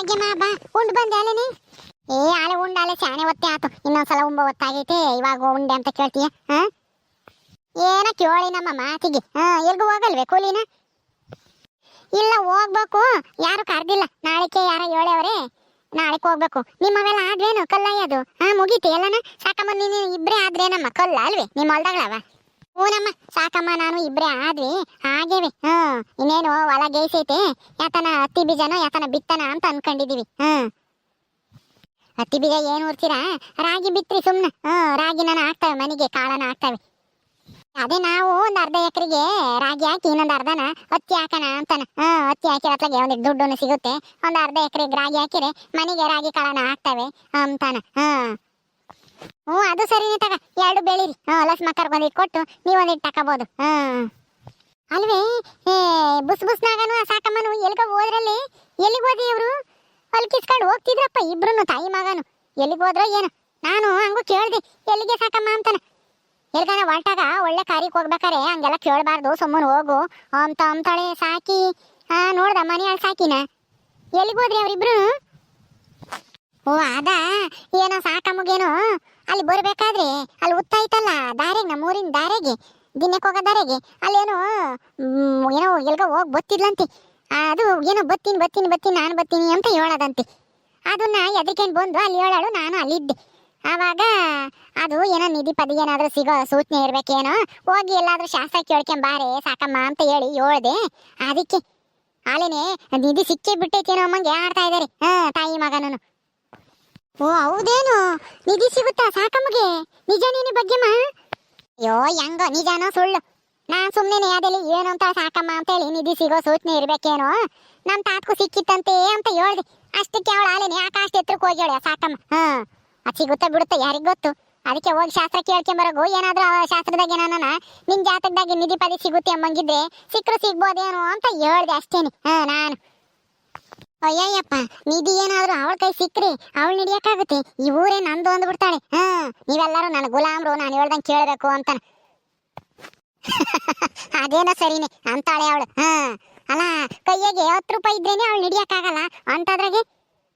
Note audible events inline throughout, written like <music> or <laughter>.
ಭಾಗ್ಯಮ್ಮ, ಬಾ. ಉಂಡು ಬಂದೆ ಏ, ಆಲೆ ಉಂಡಾಲೆ ಶಾನೆ ಒತ್ತೆ ಆತು. ಇನ್ನೊಂದ್ಸಲ ಉಂಬ ಒತ್ತಾಗೈತೆ ಇವಾಗ ಉಂಡೆ ಅಂತ ಕೇಳ್ತೀಯ, ಹಾ? ಏನ ಕೇಳಿ ನಮ್ಮ ಮಾತಿಗೆ, ಹಾ? ಎಲ್ಗೂ ಹೋಗಲ್ವೇ ಕೂಲಿನ? ಇಲ್ಲ, ಹೋಗ್ಬೇಕು. ಯಾರು ಕರ್ದಿಲ್ಲ. ನಾಳೆಗೆ ಯಾರ ಹೇಳವ್ರೆ ನಾಳೆಗೆ ಹೋಗ್ಬೇಕು. ನಿಮ್ಮವೆಲ್ಲ ಆದ್ರೇನು ಕಲ್ಲಯ್ಯದು, ಹಾ? ಮುಗೀತು ಎಲ್ಲನ? ಸಾಕಮ್ಮ, ನೀನು ಇಬ್ರೇ ಆದ್ರೇನಮ್ಮ? ಕಲ್ಲ ಅಲ್ವೇ? ನಿಮ್ಮ ಹೊಲ್ದಾಗಳವ ಹೂನಮ್ಮ ಸಾಕಮ್ಮ, ನಾನು ಇಬ್ರೆ ಆದ್ವಿ. ಹಾಗೇವೆ. ಹ್ಮ್ ಇನ್ನೇನು ಹೊಲ ಗೇಸೈತೆ ಯಾತನ ಹತ್ತಿ ಬೀಜನೋ, ಯಾತನ ಬಿತ್ತನ ಅಂತ ಅನ್ಕೊಂಡಿದೀವಿ. ಹ್ಮ್ ಹತ್ತಿ ಬೀಜ ಏನ್ ಊರ್ತೀರಾ ರಾಗಿ ಬಿತ್ರಿ ಸುಮ್ನ. ರಾಗಿ ನಾನು ಹಾಕ್ತವೆ, ಮನೆಗೆ ಕಾಳನ ಹಾಕ್ತವೆ. ಅದೇ ನಾವು ಒಂದ್ ಅರ್ಧ ಎಕರೆಗೆ ರಾಗಿ ಹಾಕಿ, ಇನ್ನೊಂದ್ ಅರ್ಧನ ಹತ್ತಿ ಹಾಕೋಣ ಅಂತಾನ. ಹ್ಮ್ ಹತ್ತಿ ಹಾಕಿರ ಅತ್ಲಾಗೆ ದುಡ್ಡು ಸಿಗುತ್ತೆ. ಒಂದ್ ಅರ್ಧ ಎಕರೆಗೆ ರಾಗಿ ಹಾಕಿದ್ರೆ ಮನೆಗೆ ರಾಗಿ ಕಾಳನ ಹಾಕ್ತವೆ ಅಂತಾನ. ಹ್ಮ್ ಹ್ಞೂ, ಅದು ಸರಿನೇ ತಗ. ಎರಡು ಬೆಳಿರಿ. ಹ್ಞೂ ಲಸ್ ಮಕ್ಕರ್ಗೆ ಒಂದಿಟ್ಟು ಕೊಟ್ಟು ನೀವು ಒಂದಿಟ್ಟು ತಗೋಬೋದು ಹ್ಮ್ ಅಲ್ವೇ ಬುಸ್ ಬುಸ್ನಾಗನು ಸಾಕಮ್ಮನು ಎಲ್ಲಿಗೆ ಹೋದ್ರಲ್ಲಿ? ಎಲ್ಲಿಗೆ ಹೋದಿ ಇವರು? ಹೊಲ್ಕಿಸ್ಕೊಂಡು ಹೋಗ್ತಿದ್ರಪ್ಪ ಇಬ್ರು ತಾಯಿ ಮಗನು. ಎಲ್ಲಿಗೆ ಹೋದ್ರೋ ಏನು. ನಾನು ಹಂಗೂ ಕೇಳ್ದೆ, ಎಲ್ಲಿಗೆ ಸಾಕಮ್ಮ ಅಂತಾನೆ. ಎಲ್ಗಾನ ಹೊರಟಾಗ ಒಳ್ಳೆ ಕಾರಿಗೆ ಹೋಗ್ಬೇಕಾರೆ, ಹಂಗೆಲ್ಲ ಕೇಳಬಾರ್ದು, ಸುಮ್ಮನೆ ಹೋಗು. ಅಂತ ಅಂತಾಳೆ ಸಾಕಿ. ಹಾ ನೋಡ್ದ ಮನೆ ಅಲ್ಲಿ ಸಾಕಿನ? ಎಲ್ಲಿಗೆ ಹೋದ್ರಿ ಅವ್ರಿಬ್ರು ಓ, ಅದ. ಏನೋ ಸಾಕಮ್ಮಗೇನೋ ಅಲ್ಲಿ ಬರ್ಬೇಕಾದ್ರೆ ಅಲ್ಲಿ ಉತ್ತಾಯ್ತಲ್ಲ ದಾರಿಗೆ ನಮ್ಮೂರಿನ ದಾರಿಗೆ ದಿನಕ್ಕೆ ಹೋಗೋ ದಾರಿಗೆ ಅಲ್ಲೇನೋ ಏನೋ ಎಲ್ಗ ಹೋಗ್ ಬತ್ತಿದ್ಲಂತೆ. ಅದು ಏನೋ ಬತ್ತೀನಿ ಬತ್ತೀನಿ ಬತ್ತೀನಿ, ನಾನು ಬತ್ತೀನಿ ಅಂತ ಹೇಳೋದಂತೆ. ಅದನ್ನ ಎದ್ರಿಕೊಂಡು ಬಂದು ಅಲ್ಲಿ ಹೇಳಾಳು, ನಾನು ಅಲ್ಲಿದ್ದೆ. ಆವಾಗ ಅದು ಏನೋ ನಿಧಿ ಪದಿ ಏನಾದರೂ ಸಿಗೋ ಸೂಚನೆ ಇರ್ಬೇಕೇನೋ, ಹೋಗಿ ಎಲ್ಲಾದರೂ ಶಾಸ್ತ್ರ ಕೇಳ್ಕೊಂಬಾರೆ ಸಾಕಮ್ಮ ಅಂತ ಹೇಳಿ ಹೇಳ್ದೆ. ಅದಕ್ಕೆ ಅಲ್ಲೇನೆ ನಿಧಿ ಸಿಕ್ಕೇ ಬಿಟ್ಟೈತೇನೋ ಅಮ್ಮಂಗೆ ಆಡ್ತಾ ಇದ್ದಾರೆ ಹಾ, ತಾಯಿ ಮಗನನು. ಓ, ಹೌದೇನು? ನಿಧಿ ಸಿಗುತ್ತಾ ಸಾಕಮ್ಮಗೆ? ನಿಜ ನೀನು ಬಗ್ಗೆಮ್ಮ ಅಯ್ಯೋ, ಹೆಂಗ, ನಿಜಾನೋ ಸುಳ್ಳು. ನಾನ್ ಸುಮ್ಮನೆ ಅದೆಲ್ಲಿ ಏನು ಅಂತ ಸಾಕಮ್ಮ ಅಂತ ಹೇಳಿ ನಿಧಿ ಸಿಗೋ ಸೂಚನೆ ಇರ್ಬೇಕೇನೋ? ನಮ್ಮ ತಾತ್ಕು ಸಿಕ್ಕಿತ್ತಂತೆ ಅಂತ ಹೇಳ್ದೆ. ಅಷ್ಟಕ್ಕೆ ಅವಳು ಆಲೇನೆ ಆಕಾಶ ಎತ್ತರಕ್ಕೆ ಹೋಗಿ ಸಾಕಮ್ಮ. ಹಾ, ಅದು ಸಿಗುತ್ತಾ ಬಿಡುತ್ತಾ ಯಾರಿಗ್ ಗೊತ್ತು? ಅದಕ್ಕೆ ಹೋಗಿ ಶಾಸ್ತ್ರ ಕೇಳ್ಕೊಂಬರೋಗು ಏನಾದ್ರು ಶಾಸ್ತ್ರದಾಗ ಏನಾನ ನಿನ್ ಜಾತಕದಾಗ ನಿಧಿ ಪದಿ ಸಿಗುತ್ತೆ ಅಮ್ಮಂಗಿದ್ರೆ ಸಿಕ್ಕರು ಸಿಗ್ಬೋದೇನೋ ಅಂತ ಹೇಳ್ದೆ ಅಷ್ಟೇನೆ. ಹಾ, ನಾನು. ಅಯ್ಯಯ್ಯಪ್ಪ, ನಿಧಿ ಏನಾದ್ರೂ ಅವಳ ಕೈ ಸಿಕ್ಕ್ರಿ, ಅವಳು ಹಿಡಿಯಕ್ಕಾಗುತ್ತೆ. ಈ ಊರೇ ನಂದು ಅಂದ್ಬಿಡ್ತಾಳೆ. ಹಾ, ನೀವೆಲ್ಲರೂ ನನ್ನ ಗುಲಾಮ್ರು, ನಾನು ಹೇಳ್ದಂಗೆ ಕೇಳಬೇಕು ಅಂತ <laughs> ಅದೇನೋ ಸರಿನೆ, ಅಂತಾಳೆ ಅವಳು. ಹಾ, ಅಲ್ಲ, ಕೈಯಾಗೆ ಹತ್ತು ರೂಪಾಯಿ ಇದ್ರೇನೆ ಅವಳು ಹಿಡಿಯಕ್ಕಾಗಲ್ಲ? ಅಂತದ್ರಾಗೆ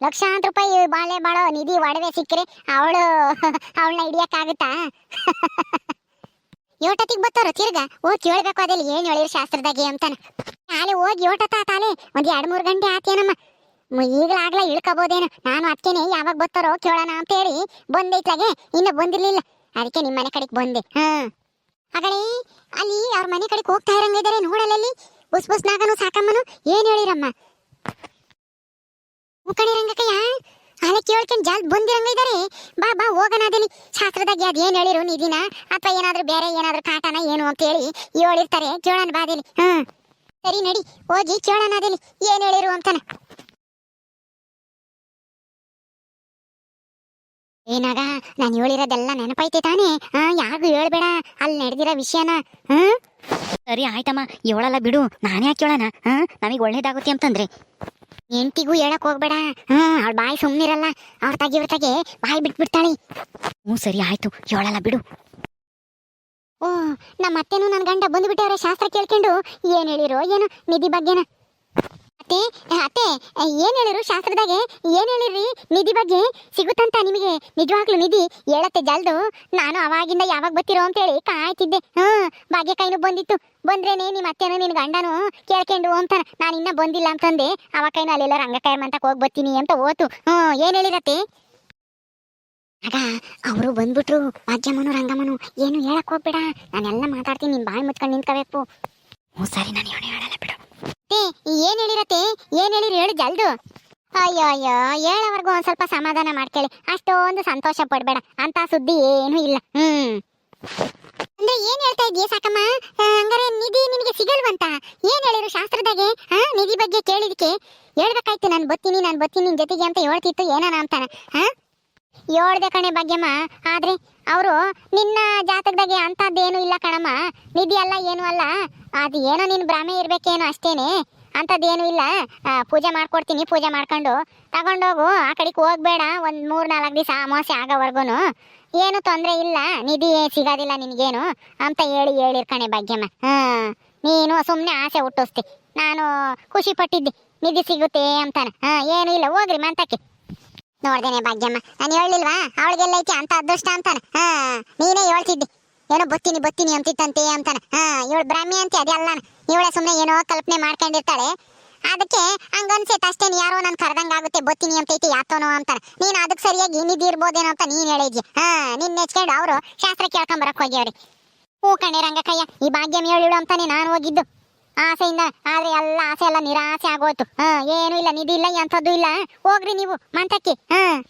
ಲಕ್ಷಾಂತರ ರೂಪಾಯಿ ಬಾಳೆ ಬಾಳೋ ನಿಧಿ ಒಡವೆ ಸಿಕ್ಕರೆ, ಅವಳು <laughs> ಅವಳನ್ನ ಹಿಡಿಯಕ್ಕಾಗುತ್ತಾ? <laughs> ಯೋಟತಿಗೆ ಬತ್ತವ್ರ, ತಿರ್ಗ. ಹೋಗಿ ಕೇಳ್ಬೇಕು ಅದೆಲ್ಲ, ಏನ್ ಹೇಳಿರು ಶಾಸ್ತ್ರದಾಗೆ ಅಂತಾನೆ. ಆಲೆ ಹೋಗಿ ಯೋಟತ ತಾಲೆ, ಒಂದ್ ಎರಡ್ ಮೂರ್ ಗಂಟೆ ಆತೇನಮ್ಮ ಈಗ್ಲಾಗ್ಲ ಇಳ್ಕೋಬೋದೇನು? ನಾನು ಅದಕ್ಕೇನೆ ಯಾವಾಗ ಬರ್ತಾರೋ ಕೇಳೋಣ ಅಂತ ಹೇಳಿ ಬಂದೈತ್ಲಾಗೆ, ಇನ್ನು ಬಂದಿರ್ಲಿಲ್ಲ. ಅದಕ್ಕೆ ನಿಮ್ಮ ಮನೆ ಕಡೆಗೆ ಬಂದೆ. ಹಾ. ಆಗಲೇ ಅಲ್ಲಿ ಅವ್ರ ಮನೆ ಕಡೆಗೆ ಹೋಗ್ತಾ ಇರಂಗಿದ್ದಾರೆ ನೋಡಲ್ಲಲ್ಲಿ ಬುಸ್ ಬುಸ್ ನಾಗನು ಸಾಕಮ್ಮನು? ಏನ್ ಹೇಳಿರಮ್ಮ? ಮುಕ್ಕಣಿ ರಂಗಕ್ಕಯ್ಯ ಅಲ್ಲ ಕೇಳ್ಕೊಂಡು ಜಲ್ದ್ ಬಂದಿರಂಗಿದ್ದಾರೆ ಬಾ ಬಾ, ಹೋಗೋಣ ಅದಲ್ಲಿ? ಶಾಸ್ತ್ರದಾಗ ಅದು ಏನ್ ಹೇಳಿರು, ನಿಧಿನ? ಅಥವಾ ಏನಾದರೂ ಬೇರೆ ಏನಾದರೂ ಕಾಟನ ಏನು ಅಂತ ಹೇಳಿ ಹೇಳಿರ್ತಾರೆ ಕೇಳೋಣ ಬಾದಿಲಿ ಹ್ಮ್ ಸರಿ ನಡಿ, ಹೋಗಿ ಕೇಳೋಣ ಅದಲ್ಲಿ? ಏನ್ ಹೇಳಿರು ಅಂತಾನ? ಏನಾಗ? ನಾನು ಹೇಳಿರೋದೆಲ್ಲ ನೆನಪೈತೆ ತಾನೇ. ಹಾ ಯಾರಿಗೂ ಹೇಳ್ಬೇಡ. ಅಲ್ಲಿ ನಡೆದಿರೋ ವಿಷಯನ ಹ್ಮ್ ಸರಿ ಆಯ್ತಮ್ಮ, ಹೇಳಲ್ಲ ಬಿಡು. ನಾನೇ ಯಾಕೆ ಹೇಳೋಣ. ಹಾ ನಮಗೆ ಒಳ್ಳೇದಾಗುತ್ತೆ ಅಂತಂದ್ರೆ. ಎಂಟಿಗೂ ಹೇಳಕ್ ಹೋಗ್ಬೇಡ. ಹ್ಮ್ ಅವ್ಳ ಬಾಯಿ ಸುಮ್ಮನಿರಲ್ಲ ಅವ್ರ ತಗಿ ಇವ್ರ ತಗೆ ಬಾಯಿ ಬಿಟ್ಬಿಡ್ತಾಳೆ. ಹ್ಞೂ, ಸರಿ ಆಯ್ತು. ಹೇಳಲ್ಲ ಬಿಡು. ಓ ನಮ್ಮ ಅತ್ತೆನೂ ನನ್ನ ಗಂಡ ಬಂದ್ಬಿಟ್ಟವ್ರೆ ಶಾಸ್ತ್ರ ಕೇಳ್ಕೊಂಡು. ಏನು ಹೇಳಿರೋ, ಏನು, ನಿಧಿ ಬಗ್ಗೆನ? ಅತ್ತೆ ಅತ್ತೆ ಏನ್ ಹೇಳಿರು ಶಾಸ್ತ್ರದಾಗೆ? ಏನ್ ಹೇಳಿರಿ? ನಿಧಿ ಬಗ್ಗೆ ಸಿಗುತ್ತಂತ ನಿಮಗೆ? ನಿಜವಾಗ್ಲೂ ನಿಧಿ ಹೇಳತ್ತೆ ಜಲ್ದು. ನಾನು ಅವಾಗಿಂದ ಯಾವಾಗ ಬರ್ತಿರೋ ಅಂತೇಳಿ ಕಾಯ್ತಿದ್ದೆ. ಹ್ಮ್ ಭಾಗ್ಯ ಕೈನು ಬಂದಿತ್ತು. ಬಂದ್ರೇನೆ ನಿಮ್ಮ ಅತ್ತೆನೂ ನಿನ್ ಗಂಡನು ಕೇಳ್ಕೊಂಡು ಅಂತಾನ. ನಾನು ಇನ್ನ ಬಂದಿಲ್ಲ ಅಂತಂದೆ. ಅವ ಕೈನು ಅಲ್ಲೆಲ್ಲ ರಂಗಕಾಯಮ್ ಅಂತ ಹೋಗಿ ಬರ್ತೀನಿ ಅಂತ ಓತು. ಹ್ಮ್ ಏನ್ ಹೇಳಿರತ್ತೆ ಆಗ ಅವರು ಬಂದ್ಬಿಟ್ರು. ಭಾಗ್ಯಮ್ಮನು, ರಂಗಮ್ಮನು. ಏನು ಹೇಳಕ್ ಹೋಗ್ಬೇಡ. ನಾನೆಲ್ಲ ಮಾತಾಡ್ತೀನಿ. ನಿನ್ ಬಾಯಿ ಮುಚ್ಕೊಂಡು ನಿಂತ್ಕೋಬೇಕು ಹ್ಞೂ ಸರಿ ನಾನು ಇವನೇ ಹೇಳಲ್ಲ ಬಿಡು. ಏ ಏನ್ ಹೇಳಿರತ್ತೆ? ಏನ್ ಹೇಳಿರಿ ಹೇಳು ಜಲ್ದು. ಅಯ್ಯೋ ಅಯ್ಯೋ, ಹೇಳೋವರೆಗೂ ಒಂದ್ ಸ್ವಲ್ಪ ಸಮಾಧಾನ ಮಾಡ್ಕೊಳ್ಳಿ ಅಷ್ಟೊಂದು ಸಂತೋಷ ಪಡ್ಬೇಡ. ಅಂತ ಸುದ್ದಿ ಏನೂ ಇಲ್ಲ. ಹ್ಮ್. ಅಂದ್ರೆ ಏನ್ ಹೇಳ್ತಾ ಇದೀಯ ಸಾಕಮ್ಮ? ಹಂಗಾರೆ ನಿಧಿ ನಿನಗೆ ಸಿಗಲ್ವಂತ ಏನ್ ಹೇಳಿರು ಶಾಸ್ತ್ರದಾಗೆ? ಹಾ ನಿಧಿ ಬಗ್ಗೆ ಕೇಳಿದಕ್ಕೆ ಹೇಳ್ಬೇಕಾಯ್ತು, ನಾನು ಬತ್ತೀನಿ ನಾನು ಬತ್ತೀನಿ ನಿನ್ ಜೊತೆಗೆ ಅಂತ ಹೇಳ್ತಿತ್ತು, ಏನಾನ ಅಂತಾನ? ಹಾ ಹೇಳ್ದೆ ಕಣೆ ಭಾಗ್ಯಮ್ಮ. ಆದ್ರೆ ಅವರು ನಿನ್ನ ಜಾತಕದಾಗೆ ಅಂತದ್ದೇನು ಇಲ್ಲ ಕಣಮ್ಮ. ನಿಧಿ ಅಲ್ಲ, ಏನು ಅಲ್ಲ. ಅದು ಏನೋ ನಿನ್ ಭ್ರಮೆ ಇರ್ಬೇಕೇನೋ ಅಷ್ಟೇನೆ. ಅಂಥದ್ದೇನು ಇಲ್ಲ. ಪೂಜೆ ಮಾಡ್ಕೊಡ್ತೀನಿ, ಪೂಜೆ ಮಾಡ್ಕೊಂಡು. ತಗೊಂಡೋಗು, ಆ ಕಡೆಗೆ ಹೋಗ್ಬೇಡ. ಒಂದ್ ಮೂರು ನಾಲ್ಕು ದಿವಸ ಅಮಾವಾಸ್ಯೆ ಆಗೋವರ್ಗುನು. ಏನು ತೊಂದರೆ ಇಲ್ಲ. ನಿಧಿ ಸಿಗೋದಿಲ್ಲ ನಿನಗೇನು ಅಂತ ಹೇಳಿ ಹೇಳಿರ್ಕಣೆ ಭಾಗ್ಯಮ್ಮ. ಹಾ, ನೀನು ಸುಮ್ಮನೆ ಆಸೆ ಹುಟ್ಟಿಸ್ತಿ. ನಾನು ಖುಷಿ ಪಟ್ಟಿದ್ದೆ. ನಿಧಿ ಸಿಗುತ್ತೆ ಅಂತಾನೆ. ಹಾ, ಏನು ಇಲ್ಲ. ಹೋಗ್ರಿ ಮಂತಕ್ಕೆ ನೋಡ್ದೇನೆ ಭಾಗ್ಯಮ್ಮ. ನಾನು ಹೇಳಲಿಲ್ವಾ? ಅವಳಿಗೆಲ್ಲ ಐತಿ ಅಂತ ಅದೃಷ್ಟ ಅಂತಾನೆ. ಹಾ, ನೀನೇ ಹೇಳ್ತಿದ್ದಿ. ಏನೋ ಬತ್ತೀನಿ ಬತ್ತೀನಿ ಅಂತಿತ್ತಂತೆ ಅಂತಾನೆ. ಹಾ, ಇವಳು ಬ್ರಾಹ್ಮಿ ಅಂತ ಅದೆಲ್ಲ ಇವಳೆ ಸುಮ್ಮನೆ ಏನೋ ಕಲ್ಪನೆ ಮಾಡ್ಕೊಂಡಿರ್ತಾಳೆ. ಅದಕ್ಕೆ ಹಂಗನ್ಸೈತೆ ಅಷ್ಟೇ ಯಾರೋ ನನ್ ಕರ್ದಂಗ ಆಗುತ್ತೆ, ಬತ್ತೀನಿ ಅಂತೈತಿ ಯಾತೋನೋ ಅಂತಾರೆ ನೀನ್ ಅದಕ್ಕೆ ಸರಿಯಾಗಿ ಇನ್ನಿದ್ದಿರ್ಬೋದೇನೋ ಅಂತ ನೀನ್ ಹೇಳಿದ್ಯ? ಹಾ ನಿನ್ ನೆಚ್ಕೊಂಡು ಅವರು ಶಾಸ್ತ್ರ ಕೇಳ್ಕೊಂಬರಕ್ ಹೋಗ್ಯವ್ರಿ. ಹೂ ಕಣೆ ರಂಗಕ್ಕಯ್ಯ ಈ ಭಾಗ್ಯಮ್ಮ ಹೇಳಿಳು ಅಂತಾನೆ ನಾನು ಹೋಗಿದ್ದು. ಆಸೆಯಿಂದ, ಆದ್ರೆ ಎಲ್ಲ ಆಸೆ, ಎಲ್ಲ ನಿರಾಸೆ ಆಗೋಯ್ತು. ಏನು ಇಲ್ಲ, ನಿಧಿ ಇಲ್ಲ, ಎಂಥದ್ದು ಇಲ್ಲ. ಹೋಗ್ರಿ ನೀವು ಮಂತಕ್ಕೆ ಹಾ.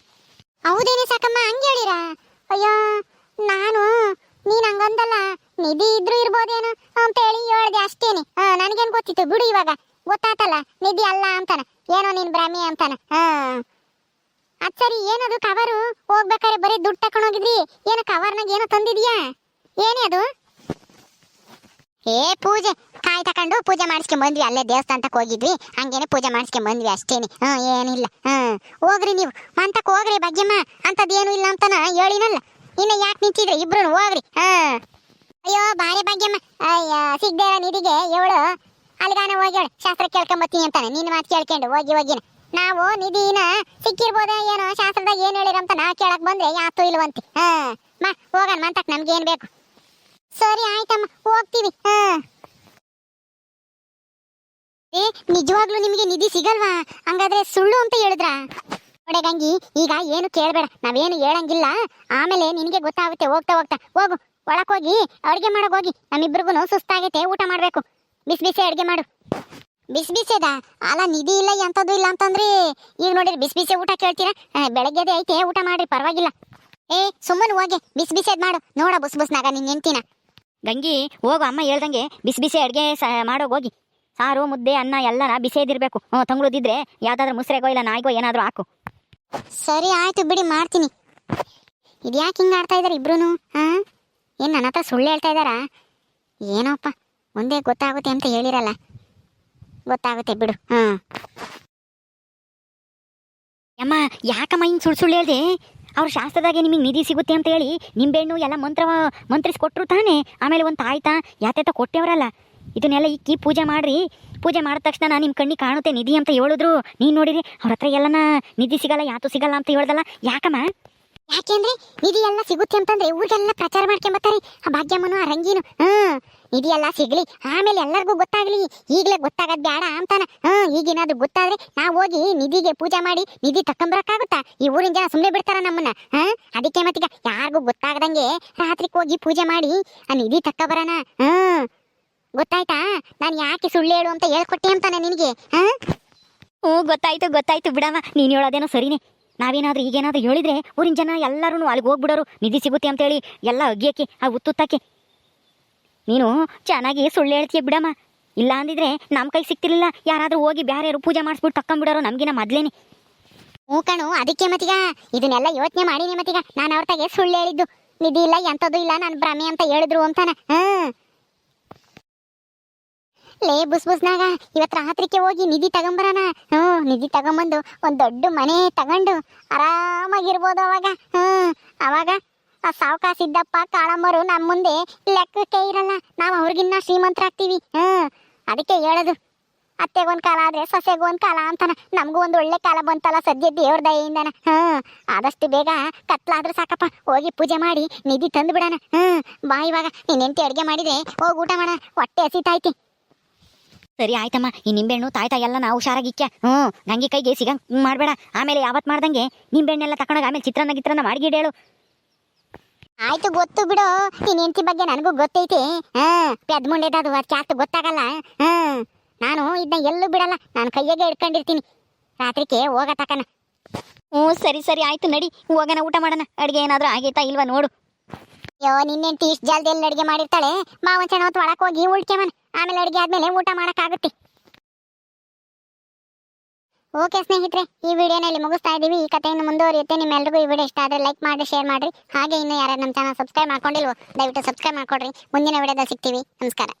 ಹೌದೇನೆ ಸಾಕಮ್ಮ, ಹಂಗೆ ಹೇಳಿರಾ? ಅಯ್ಯೋ, ನಾನು, ನೀನ್ ಹಂಗಂದಲ್ಲ. ನಿಧಿ ಇದ್ರು ಇರ್ಬೋದೇನು ಅಂತ ಹೇಳಿ ಹೇಳ್ದೆ ಅಷ್ಟೇನೆ. ಹಾ, ನನಗೇನ್ ಗೊತ್ತಿತ್ತು, ಬಿಡು ಇವಾಗ. ಗೊತ್ತಾತಲ್ಲ, ನಿಧಿ ಅಲ್ಲ ಅಂತಾನ. ಏನೋ ನೀನ್ ಭ್ರಮೆ ಅಂತಾನ. ಹಾ. ಅದ್ ಸರಿ, ಏನದು ಕವರು ಹೋಗ್ಬೇಕಾರೆ ಬರೀ ದುಡ್ಡು ತಕೊಂಡೋಗಿದ್ರಿ ಏನೋ ಕವರ್ನಾಗ ಏನೋ ತಂದಿದ್ಯಾ? ಏನೇ ಅದು? ಏ ಪೂಜೆ ಕಾಯಿ ತಕೊಂಡು ಪೂಜೆ ಮಾಡಿಸ್ಕೊಂಡ್ ಬಂದ್ವಿ, ಅಲ್ಲೇ ದೇವಸ್ಥಾನಕ್ಕೆ ಹೋಗಿದ್ವಿ. ಹಂಗೇನೆ ಪೂಜೆ ಮಾಡಿಸ್ಕೊಂಡ್ ಬಂದ್ವಿ ಅಷ್ಟೇನೆ. ಹಾ, ಏನಿಲ್ಲ. ಹಾ, ಹೋಗ್ರಿ ನೀವು. ಮಂತಕ್ಕೆ ಹೋಗ್ರಿ ಭಾಗ್ಯಮ್ಮ. ಅಂತದೇನು ಇಲ್ಲ ಅಂತನ ಹೇಳಿನಲ್ಲ. ಇನ್ನ ಯಾಕೆ ನಿಂತಿದ್ರಿ? ಇಬ್ರು ಹೋಗ್ರಿ. ಹಾ. ಅಯ್ಯೋ, ಬಾರಿ ಭಾಗ್ಯಮ್ಮ. ಅಯ್ಯ, ಸಿಗ್ದೇ ನಿಧಿಗೆ ಇವಳು ಅಲ್ಲಿಗಾನ ಹೋಗ್ಯಾಳ ಶಾಸ್ತ್ರ ಕೇಳ್ಕೊಂಬತ್ತೀನಿ ಅಂತಾನೆ. ನಿನ್ನ ಮಾತು ಕೇಳ್ಕೊಂಡು ಹೋಗಿ ಹೋಗಿನ. ನಾವು ನಿಧಿನ ಸಿಕ್ಕಿರ್ಬೋದ ಏನೋ ಶಾಸ್ತ್ರದಾಗ ಏನ್ ಹೇಳಿರಂತ ನಾ ಕೇಳಕ್ ಬಂದ್ರೆ ಯಾತು ಇಲ್ವಂತೆ. ಹಾ, ಮಾ, ಹೋಗೋಣ ಮಂತಕ್ ನಮ್ಗೆ ಏನ್ ಬೇಕು? ಸರಿ, ಆಯ್ತಮ್ಮ. ಹೋಗ್ತೀವಿ. ಹಾ. ಏ, ನಿಜವಾಗ್ಲೂ ನಿಮಗೆ ನಿಧಿ ಸಿಗಲ್ವಾ? ಹಂಗಾದ್ರೆ ಸುಳ್ಳು ಅಂತ ಹೇಳಿದ್ರಾ? ನೋಡೆ ಗಂಗಿ, ಈಗ ಏನು ಕೇಳಬೇಡ. ನಾವೇನು ಹೇಳಂಗಿಲ್ಲ. ಆಮೇಲೆ ನಿನಗೆ ಗೊತ್ತಾಗುತ್ತೆ. ಹೋಗ್ತಾ ಹೋಗ್ತಾ. ಹೋಗು. ಒಳಕ್ ಹೋಗಿ, ಅಡ್ಗೆ ಮಾಡಕ್ ಹೋಗಿ. ನಮ್ಮಿಬ್ರಿಗೂ ಸುಸ್ತಾಗೈತೆ. ಊಟ ಮಾಡ್ಬೇಕು. ಬಿಸಿ ಬಿಸಿ ಅಡ್ಗೆ ಮಾಡು. ಬಿಸಿ ಬಿಸಿದ ಅಲ್ಲ, ನಿಧಿ ಇಲ್ಲ, ಎಂಥದ್ದು ಇಲ್ಲ ಅಂತಂದ್ರಿ. ಈಗ ನೋಡಿರಿ ಬಿಸಿ ಬಿಸಿ ಊಟ ಕೇಳ್ತೀರಾ? ಬೆಳಗ್ಗೆದೆ ಐತೆ. ಊಟ ಮಾಡ್ರಿ, ಪರವಾಗಿಲ್ಲ. ಏ, ಸುಮ್ಮನೆ ಹೋಗಿ. ಬಿಸಿ ಬಿಸಿದ್ ಮಾಡು. ನೋಡ ಬುಸ್ ಬುಸ್ನಾಗ ನಿನ್ ನೆಂತಿನ ಗಂಗಿ ಹೋಗು ಅಮ್ಮ ಹೇಳ್ದಂಗೆ ಬಿಸಿ ಬಿಸಿ ಅಡುಗೆ ಮಾಡೋಗಿ ಹೋಗಿ. ಸಾರು ಮುದ್ದೆ ಅನ್ನ ಎಲ್ಲನ ಬಿಸಿದಿರ್ಬೇಕು ಹ್ಞೂ ತಂಗ್ಳುದಿದ್ರೆ ಯಾವ್ದಾದ್ರು ಮುಸ್ರೆಗೋ ಇಲ್ಲ ನಾಯಿಗೋ ಏನಾದರೂ ಹಾಕು. ಸರಿ ಆಯ್ತು ಬಿಡಿ ಮಾಡ್ತೀನಿ. ಇದ್ಯಾಕೆ ಹಿಂಗೆ ಆಡ್ತಾ ಇದಾರೆ ಇಬ್ರು ಹಾ? ಏನು ನನ್ನ ಹತ್ರ ಸುಳ್ಳು ಹೇಳ್ತಾ ಇದ್ದಾರಾ ಏನೋಪ್ಪ ಮುಂದೆ ಗೊತ್ತಾಗುತ್ತೆ ಅಂತ ಹೇಳಿರಲ್ಲ. ಗೊತ್ತಾಗುತ್ತೆ ಬಿಡು ಹಾ ಅಮ್ಮ ಯಾಕಮ್ಮ ಹಿಂಗೆ ಸುಳ್ಳು ಸುಳ್ಳು ಹೇಳ್ದೆ? ಅವ್ರ ಶಾಸ್ತ್ರದಾಗೆ ನಿಮಗೆ ನಿಧಿ ಸಿಗುತ್ತೆ ಅಂತ ಹೇಳಿ ನಿಂಬೆಹಣ್ಣು ಎಲ್ಲ ಮಂತ್ರ ಮಂತ್ರಿಸ್ಕೊಟ್ರು ತಾನೆ. ಆಮೇಲೆ ಒಂದು ತಾಯ್ತಾ? ಯಾತೇತ ಕೊಟ್ಟೆವರಲ್ಲ. ಇದನ್ನೆಲ್ಲ ಇಕ್ಕಿ ಪೂಜೆ ಮಾಡ್ರಿ. ಪೂಜೆ ಮಾಡಿದ ತಕ್ಷಣ ನಾನು ನಿಮ್ಮ ಕಣ್ಣಿಗೆ ಕಾಣುತ್ತೆ ನಿಧಿ ಅಂತ ಹೇಳಿದ್ರು. ನೀನು ನೋಡಿರಿ, ಅವ್ರ ಹತ್ರ ಎಲ್ಲನ ನಿಧಿ ಸಿಗಲ್ಲ, ಯಾತು ಸಿಗಲ್ಲ ಅಂತ ಹೇಳ್ದಲ್ಲ. ಯಾಕಮ್ಮ? ಯಾಕೆಂದ್ರೆ ನಿಧಿ ಎಲ್ಲ ಸಿಗುತ್ತೆ ಅಂತಂದ್ರೆ ಊರಿಗೆಲ್ಲ ಪ್ರಚಾರ ಮಾಡ್ಕೊಂಬತ್ತಾರೆ. ಆ ಭಾಗ್ಯಮ್ಮನು, ಆ ರಂಗೀನು ಹ್ಮ್ ನಿಧಿ ಎಲ್ಲ ಸಿಗ್ಲಿ. ಆಮೇಲೆ ಎಲ್ಲರಿಗೂ ಗೊತ್ತಾಗ್ಲಿ. ಈಗಲೇ ಗೊತ್ತಾಗದ್ ಬೇಡ ಅಂತಾನ. ಹ್ಮ್ ಈಗೇನಾದ್ರೂ ಗೊತ್ತಾದ್ರೆ ನಾವು ಹೋಗಿ ನಿಧಿಗೆ ಪೂಜೆ ಮಾಡಿ ನಿಧಿ ತಕೊಂಬರಕ್ಕಾಗುತ್ತಾ ಈ ಊರಿನ ಜನ ಸುಮ್ಮನೆ ಬಿಡ್ತಾರ ನಮ್ಮನ್ನ. ಹಾ ಅದಕ್ಕೆ ಮತ್ತೀಗ ಯಾರಿಗೂ ಗೊತ್ತಾಗದಂಗೆ ರಾತ್ರಿ ಹೋಗಿ ಪೂಜೆ ಮಾಡಿ ಆ ನಿಧಿ ತಕ್ಕಬರೋಣ ಹ್ಮ್ ಗೊತ್ತಾಯ್ತಾ? ನಾನು ಯಾಕೆ ಸುಳ್ಳು ಹೇಳು ಅಂತ ಹೇಳ್ಕೊಟ್ಟೆ ಅಂತಾನೆ ನಿನಗೆ. ಹಾ ಹ್ಞೂ, ಗೊತ್ತಾಯ್ತು ಗೊತ್ತಾಯ್ತು ಬಿಡಮ್ಮ. ನೀನು ಹೇಳೋದೇನೋ ಸರಿನೇ. ನಾವೇನಾದ್ರೂ ಈಗೇನಾದ್ರೂ ಹೇಳಿದ್ರೆ ಊರಿನ ಜನ ಎಲ್ಲರೂ ಅಲ್ಲಿಗೆ ಹೋಗ್ಬಿಡೋರು. ನಿಧಿ ಸಿಗುತ್ತೆ ಅಂತೇಳಿ ಎಲ್ಲ ಅಗ್ಗಿಯಕ್ಕೆ, ಆ ಉತ್ತುತ್ತಕ್ಕೆ. ನೀನು ಚೆನ್ನಾಗಿ ಸುಳ್ಳು ಹೇಳ್ತೀಯ ಬಿಡಮ್ಮ. ಇಲ್ಲ ಅಂದಿದ್ರೆ ನಮ್ಮ ಕೈ ಸಿಕ್ತಿರ್ಲಿಲ್ಲ. ಯಾರಾದರೂ ಹೋಗಿ ಬೇರೆ ಯಾರು ಪೂಜೆ ಮಾಡಿಸ್ಬಿಟ್ಟು ತಕ್ಕೊಂಬಿಡೋರು ನಮಗಿನ ಮೊದ್ಲೇನೆ. ಹ್ಞೂ ಕಣು, ಅದಕ್ಕೆ ಮತ್ತೀಗ ಇದನ್ನೆಲ್ಲ ಯೋಚನೆ ಮಾಡೀನಿ ಮತ್ತೀಗ ನಾನು ಅವ್ರ ತಾಗೆ ಸುಳ್ಳು ಹೇಳಿದ್ದು. ನಿಧಿ ಇಲ್ಲ, ಎಂಥದ್ದು ಇಲ್ಲ, ನಾನು ಭ್ರಮೆ ಅಂತ ಹೇಳಿದ್ರು ಅಂತಾನೆ. ಹ್ಮ್ ಲೇ ಬುಸ್ ಬುಸ್ನಾಗ ಇವತ್ತು ರಾತ್ರಿಗೆ ಹೋಗಿ ನಿಧಿ ತಗೊಂಬರೋಣ. ನಿಧಿ ತಗೊಂಬಂದು ಒಂದು ದೊಡ್ಡ ಮನೆ ತಗೊಂಡು ಆರಾಮಾಗಿರ್ಬೋದು ಅವಾಗ. ಹ್ಮ್, ಅವಾಗ ಆ ಸಾವ್ಕಾಸ್ ಇದ್ದಪ್ಪ ಕಾಳಮ್ಮರು ನಮ್ಮ ಮುಂದೆ ಲೆಕ್ಕಕ್ಕೆ ಇರಲ್ಲ. ನಾವು ಅವ್ರಿಗಿನ್ನ ಶ್ರೀಮಂತರಾಗ್ತೀವಿ. ಹ್ಮ್, ಅದಕ್ಕೆ ಹೇಳೋದು. ಅತ್ತೆಗೊಂದ್ ಕಾಲ ಆದ್ರೆ ಸೊಸೆಗೊಂದ್ ಕಾಲ ಅಂತಾನ. ನಮಗೂ ಒಂದು ಒಳ್ಳೆ ಕಾಲ ಬಂತಲ್ಲ ಸದ್ಯ ದೇವ್ರ ದಯೆಯಿಂದನ. ಹ್ಮ್, ಆದಷ್ಟು ಬೇಗ ಕತ್ಲಾದ್ರೂ ಸಾಕಪ್ಪ. ಹೋಗಿ ಪೂಜೆ ಮಾಡಿ ನಿಧಿ ತಂದು ಬಿಡೋಣ ಹ್ಮ್, ಬಾ ಇವಾಗ. ನೀನ್ ಹೆಂಡತಿ ಅಡುಗೆ ಮಾಡಿದ್ರೆ ಹೋಗಿ ಊಟ ಮಾಡೋಣ. ಹೊಟ್ಟೆ ಹಸಿತೈತಿ ಸರಿ ಆಯ್ತಮ್ಮ ಈ ನಿಂಬೆಹಣ್ಣು ತಾಯ್ತಾ ಎಲ್ಲ ನಾವು ಹುಷಾರಾಗಿಕ್ಕ ಹ್ಞೂ ನಂಗೆ ಕೈಗೆ ಸಿಗಂಗ್ ಮಾಡಬೇಡ. ಆಮೇಲೆ ಯಾವತ್ತು ಮಾಡ್ದಂಗೆ ನಿಂಬೆಹಣ್ಣೆಲ್ಲ ತಕೊಂಡಾಗ ಆಮೇಲೆ ಚಿತ್ರನ ಗಿತ್ರನ ಗಿತ್ರಾನ್ನ ಮಾಡಿಗಿಡೇಳು ಆಯ್ತು ಗೊತ್ತು ಬಿಡು. ನಿನ್ ಹೆಂಡತಿ ಬಗ್ಗೆ ನನಗೂ ಗೊತ್ತೈತಿ. ಹಾಂ ಪೆದ್ ಮುಂಡೆದದು ಅದು ಗೊತ್ತಾಗಲ್ಲ. ಹ್ಮ್ ನಾನು ಇದನ್ನ ಎಲ್ಲೂ ಬಿಡಲ್ಲ. ನಾನು ಕೈಯಾಗೆ ಹಿಡ್ಕೊಂಡಿರ್ತೀನಿ. ರಾತ್ರಿಗೆ ಹೋಗ ತಕನ. ಹ್ಞೂ ಸರಿ ಸರಿ ಆಯ್ತು ನಡಿ. ಹೋಗೋಣ ಊಟ ಮಾಡೋಣ. ಅಡುಗೆ ಏನಾದರೂ ಆಗೈತಾ ಇಲ್ವಾ ನೋಡು. ಅಯ್ಯೋ ನಿನ್ನೆ ಜಲ್ದಿ ಎಲ್ಲ ಅಡುಗೆ ಮಾಡಿರ್ತಾಳೆ? ಮಾವನ್ ಸಣ್ಣ ಹೊತ್ತು ಒಳಕ್ಕೆ ಹೋಗಿ ಉಳ್ಕೆಮನ್ ಆಮೇಲೆ ಅಡುಗೆ ಆದಮೇಲೆ ಊಟ ಮಾಡೋಕ್ಕಾಗುತ್ತೆ. ಓಕೆ ಸ್ನೇಹಿತರೆ, ಈ ವಿಡಿಯೋನಲ್ಲಿ ಮುಗಿಸ್ತಾ ಇದ್ದೀವಿ. ಈ ಕಥೆಯನ್ನು ಮುಂದುವರಿಯುತ್ತೆ. ನಿಮ್ಮೆಲ್ಲರಿಗೂ ಈ ವಿಡಿಯೋ ಇಷ್ಟ ಆದರೆ ಲೈಕ್ ಮಾಡಿ ಶೇರ್ ಮಾಡಿರಿ. ಹಾಗೆ ಇನ್ನು ಯಾರು ನಮ್ಮ ಚಾನಲ್ ಸಬ್ಸ್ಕ್ರೈಬ್ ಮಾಡ್ಕೊಂಡಿಲ್ವೋ, ದಯವಿಟ್ಟು ಸಬ್ಸ್ಕ್ರೈಬ್ ಮಾಡ್ಕೊಡ್ರಿ. ಮುಂದಿನ ವಿಡಿಯೋದಲ್ಲಿ ಸಿಗ್ತೀವಿ. ನಮಸ್ಕಾರ.